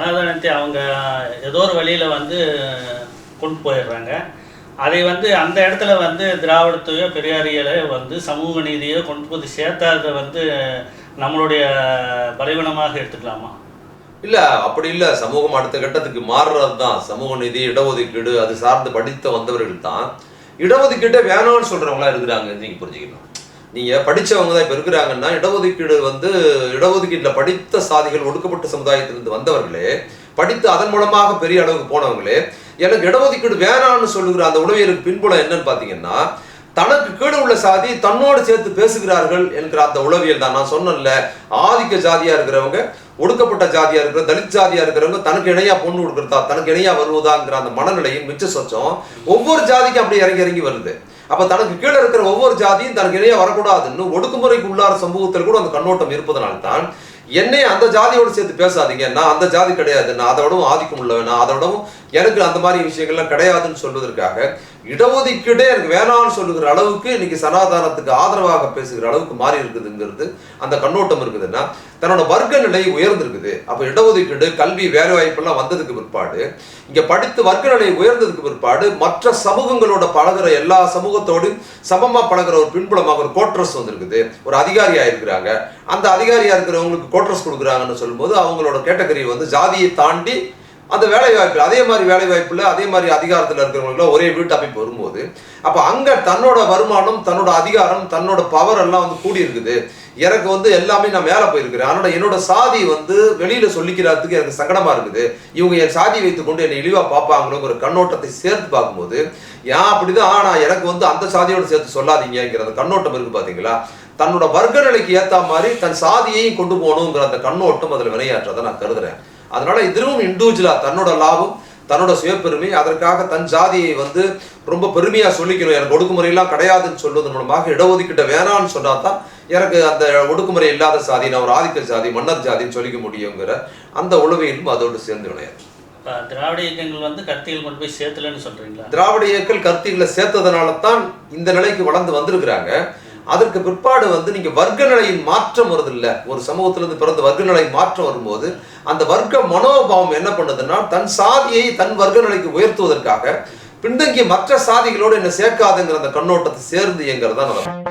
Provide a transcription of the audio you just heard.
சனாதனத்தை அவங்க ஏதோ ஒரு வழியில் வந்து கொண்டு போயிடுறாங்க. அதை வந்து அந்த இடத்துல வந்து திராவிடத்தையோ பெரியாரியலையோ வந்து சமூக நீதியோ கொண்டு போய் சேர்த்தாத வந்து நம்மளுடைய பலவீனமாக எடுத்துக்கலாமா? இல்லை அப்படி இல்லை. சமூகம் அடுத்த கட்டத்துக்கு மாறுறது தான் சமூக நீதி இடஒதுக்கீடு அது சார்ந்து படித்த வந்தவர்கள் தான். இடஒதுக்கீட்டை வேணாம்னு சொல்கிறவங்களா இருக்கிறாங்க. நீங்கள் புரிஞ்சுக்கணும். நீங்க படிச்சவங்க தான் இப்ப இருக்கிறாங்கன்னா இடஒதுக்கீடு வந்து இடஒதுக்கீட்டுல படித்த சாதிகள் ஒடுக்கப்பட்ட சமுதாயத்திலிருந்து வந்தவர்களே படித்து அதன் மூலமாக பெரிய அளவுக்கு போனவங்களே எனக்கு இடஒதுக்கீடு வேணாம்னு சொல்லுகிற அந்த உளவியலுக்கு பின்புலம் என்னன்னு பாத்தீங்கன்னா தனக்கு கீழே உள்ள சாதி தன்னோடு சேர்த்து பேசுகிறார்கள் என்கிற அந்த உளவியல் தான். நான் சொன்னேன்ல ஆதிக்க ஜாதியா இருக்கிறவங்க ஒடுக்கப்பட்ட ஜாதியா இருக்கிற தலித் ஜாதியா இருக்கிறவங்க தனக்கு இணையா பொண்ணு கொடுக்குறதா தனக்கு இணையா வருவதாங்கிற அந்த மனநிலையின் மிச்ச சொச்சம் ஒவ்வொரு ஜாதிக்கும் அப்படியே இறங்கி இறங்கி வருது. அப்போ தனக்கு கீழே இருக்கிற ஒவ்வொரு ஜாதியும் தனக்கு இணையா வரக்கூடாதுன்னு ஒடுக்குமுறைக்கு உள்ளார சமூகத்தில் கூட அந்த கண்ணோட்டம் இருப்பதனால்தான் என்னை அந்த ஜாதியோடு சேர்த்து பேசாதீங்க. நான் அந்த ஜாதி கிடையாது. நான் அதோடவும் ஆதிக்கம் உள்ளவன். நான் அதோடவும் எனக்கு அந்த மாதிரி விஷயங்கள்லாம் கிடையாதுன்னு சொல்வதற்காக இடஒதுக்கீடே எனக்கு வேணாம்னு சொல்லுகிற அளவுக்கு இன்னைக்கு சனாதானத்துக்கு ஆதரவாக பேசுகிற அளவுக்கு மாறி இருக்குதுங்கிறது அந்த கண்ணோட்டம் இருக்குதுன்னா தன்னோட வர்க்க நிலை உயர்ந்திருக்குது. அப்ப இடஒதுக்கீடு கல்வி வேலை வாய்ப்பெல்லாம் வந்ததுக்கு பிற்பாடு இங்க படித்து வர்க்க நிலை உயர்ந்ததுக்கு பிற்பாடு மற்ற சமூகங்களோட பழகுற எல்லா சமூகத்தோடும் சமமா பழகுற ஒரு பின்புலமாக ஒரு கோட்ரஸ் வந்திருக்குது. ஒரு அதிகாரியா இருக்கிறாங்க. அந்த அதிகாரியா இருக்கிறவங்களுக்கு கோட்ரஸ் கொடுக்குறாங்கன்னு சொல்லும்போது அவங்களோட கேட்டகரி வந்து ஜாதியை தாண்டி அந்த வேலை வாய்ப்பில் அதே மாதிரி வேலை வாய்ப்பில் அதே மாதிரி அதிகாரத்தில் இருக்கிறவங்களுக்குலாம் ஒரே வீட்டு அமைப்பு வரும்போது அப்போ அங்கே தன்னோட வருமானம் தன்னோட அதிகாரம் தன்னோட பவர் எல்லாம் வந்து கூடி இருக்குது எனக்கு வந்து எல்லாமே நான் மேலே போயிருக்கிறேன். அதனால என்னோட சாதி வந்து வெளியில் சொல்லிக்கிறதுக்கு எனக்கு சங்கடமாக இருக்குது. இவங்க என் சாதி வைத்துக்கொண்டு என்னை இழிவாக பார்ப்பாங்களோங்கிற கண்ணோட்டத்தை சேர்த்து பார்க்கும்போது ஏன் அப்படிதான்? ஆனால் எனக்கு வந்து அந்த சாதியோடு சேர்த்து சொல்லாதீங்கிற அந்த கண்ணோட்டம் இருக்குது பார்த்தீங்களா தன்னோட வர்க்க நிலைக்கு ஏற்ற மாதிரி தன் சாதியையும் கொண்டு போகணுங்கிற அந்த கண்ணோட்டம் அதில் வினையாற்றதை நான் கருதுறேன். அதனால இதுவும் இண்டிவிஜுவலா தன்னோட லாபம் தன்னோட சுயப்பெருமை அதற்காக தன் ஜாதியை வந்து ரொம்ப பெருமையா சொல்லிக்கணும். எனக்கு ஒடுக்குமுறையெல்லாம் கிடையாதுன்னு சொல்வதன் மூலமாக இடஒதுக்கீட்டை வேணாம்னு சொன்னா தான் எனக்கு அந்த ஒடுக்குமுறை இல்லாத சாதி நான் ஒரு ஆதிக்க ஜாதி மன்னர் ஜாதின்னு சொல்லிக்க முடியுங்கிற அந்த உளவியலும் அதோடு சேர்ந்து விளையாது திராவிட இயக்கங்கள் வந்து கருத்தியல் கொண்டு போய் சேர்த்தலன்னு சொல்றீங்களா? திராவிட இயக்கல் கருத்திகளை சேர்த்ததுனால தான் இந்த நிலைக்கு வளர்ந்து வந்திருக்கிறாங்க. அதற்கு பிற்பாடு வந்து நீங்கள் வர்க்க நிலையின் மாற்றம் வருது இல்லை ஒரு சமூகத்திலிருந்து பிறந்த வர்க்க நிலை மாற்றம் வரும்போது அந்த வர்க்க மனோபாவம் என்ன பண்ணுதுன்னா தன் சாதியை தன் வர்க்க நிலைக்கு உயர்த்துவதற்காக பின்தங்கிய மற்ற சாதிகளோடு என்ன சேர்க்காதுங்கிற அந்த கண்ணோட்டத்தை சேர்ந்து இயங்குறதா நடக்கும்